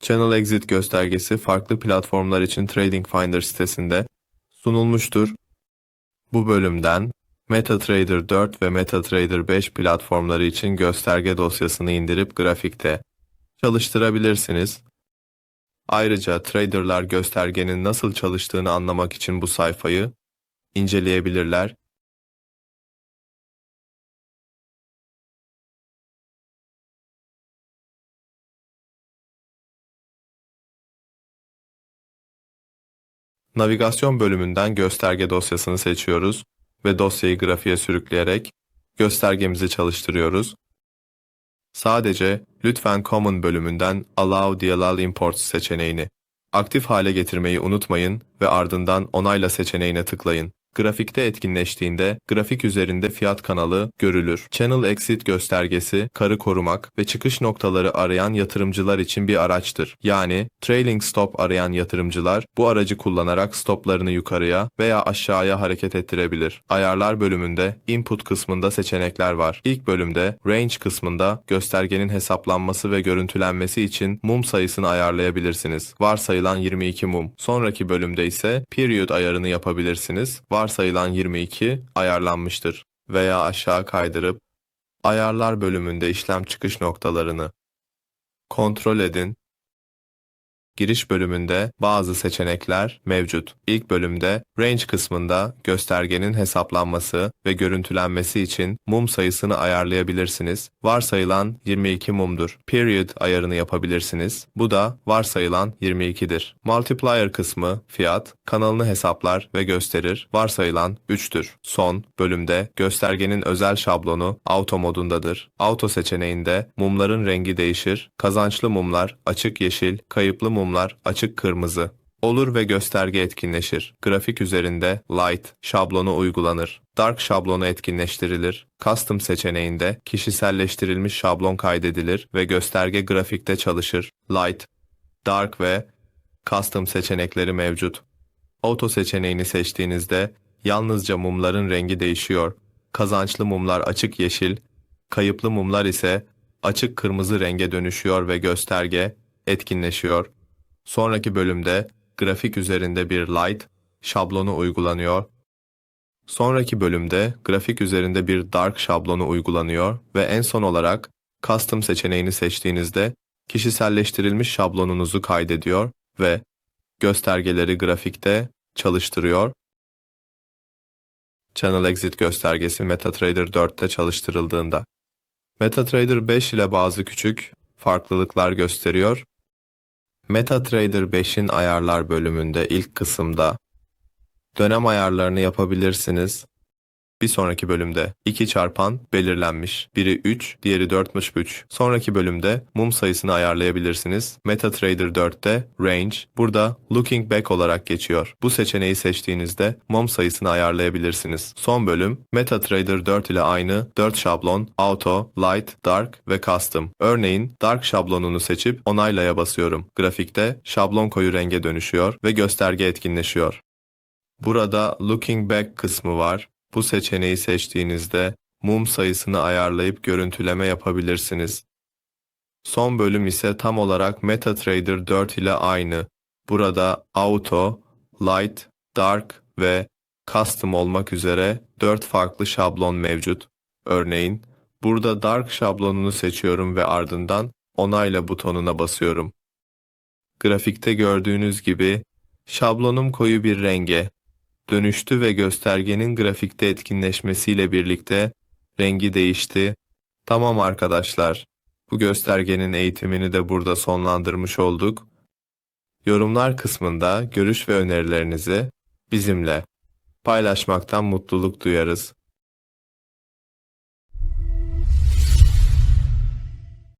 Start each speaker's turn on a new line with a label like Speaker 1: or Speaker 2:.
Speaker 1: Channel Exit göstergesi farklı platformlar için TradingFinder sitesinde sunulmuştur. Bu bölümden MetaTrader 4 ve MetaTrader 5 platformları için gösterge dosyasını indirip grafikte çalıştırabilirsiniz. Ayrıca traderlar göstergenin nasıl çalıştığını anlamak için bu sayfayı inceleyebilirler. Navigasyon bölümünden gösterge dosyasını seçiyoruz ve dosyayı grafiğe sürükleyerek göstergemizi çalıştırıyoruz. Sadece lütfen Common bölümünden Allow DLL Imports seçeneğini aktif hale getirmeyi unutmayın ve ardından onayla seçeneğine tıklayın. Grafikte etkinleştiğinde grafik üzerinde fiyat kanalı görülür. Channel Exit göstergesi karı korumak ve çıkış noktaları arayan yatırımcılar için bir araçtır. Yani trailing stop arayan yatırımcılar bu aracı kullanarak stoplarını yukarıya veya aşağıya hareket ettirebilir. Ayarlar bölümünde input kısmında seçenekler var. İlk bölümde range kısmında göstergenin hesaplanması ve görüntülenmesi için mum sayısını ayarlayabilirsiniz. Varsayılan 22 mum. Sonraki bölümde ise period ayarını yapabilirsiniz. Varsayılan 22 ayarlanmıştır. Veya aşağı kaydırıp ayarlar bölümünde işlem çıkış noktalarını kontrol edin. Giriş bölümünde bazı seçenekler mevcut. İlk bölümde range kısmında göstergenin hesaplanması ve görüntülenmesi için mum sayısını ayarlayabilirsiniz. Varsayılan 22 mumdur. Period ayarını yapabilirsiniz. Bu da varsayılan 22'dir. Multiplier kısmı fiyat, kanalını hesaplar ve gösterir. Varsayılan 3'tür. Son bölümde göstergenin özel şablonu auto modundadır. Auto seçeneğinde mumların rengi değişir. Kazançlı mumlar açık yeşil, kayıplı mumlar açık kırmızı olur ve gösterge etkinleşir. Grafik üzerinde Light şablonu uygulanır. Dark şablonu etkinleştirilir. Custom seçeneğinde kişiselleştirilmiş şablon kaydedilir ve gösterge grafikte çalışır. Light, Dark ve Custom seçenekleri mevcut. Auto seçeneğini seçtiğinizde yalnızca mumların rengi değişiyor. Kazançlı mumlar açık yeşil, kayıplı mumlar ise açık kırmızı renge dönüşüyor ve gösterge etkinleşiyor. Sonraki bölümde grafik üzerinde bir light şablonu uygulanıyor. Sonraki bölümde grafik üzerinde bir dark şablonu uygulanıyor ve en son olarak custom seçeneğini seçtiğinizde kişiselleştirilmiş şablonunuzu kaydediyor ve göstergeleri grafikte çalıştırıyor. Channel Exit göstergesi MetaTrader 4'te çalıştırıldığında. MetaTrader 5 ile bazı küçük farklılıklar gösteriyor. MetaTrader 5'in ayarlar bölümünde ilk kısımda dönem ayarlarını yapabilirsiniz. Bir sonraki bölümde 2 çarpan belirlenmiş. Biri 3, diğeri 4'müş 3. Sonraki bölümde mum sayısını ayarlayabilirsiniz. MetaTrader 4'te range burada looking back olarak geçiyor. Bu seçeneği seçtiğinizde mum sayısını ayarlayabilirsiniz. Son bölüm MetaTrader 4 ile aynı 4 şablon auto, light, dark ve custom. Örneğin dark şablonunu seçip onaylaya basıyorum. Grafikte şablon koyu renge dönüşüyor ve gösterge etkinleşiyor. Burada Looking Back kısmı var. Bu seçeneği seçtiğinizde mum sayısını ayarlayıp görüntüleme yapabilirsiniz. Son bölüm ise tam olarak MetaTrader 4 ile aynı. Burada Auto, Light, Dark ve Custom olmak üzere 4 farklı şablon mevcut. Örneğin burada Dark şablonunu seçiyorum ve ardından onayla butonuna basıyorum. Grafikte gördüğünüz gibi şablonum koyu bir renge dönüştü ve göstergenin grafikte etkinleşmesiyle birlikte rengi değişti. Tamam arkadaşlar, bu göstergenin eğitimini de burada sonlandırmış olduk. Yorumlar kısmında görüş ve önerilerinizi bizimle paylaşmaktan mutluluk duyarız.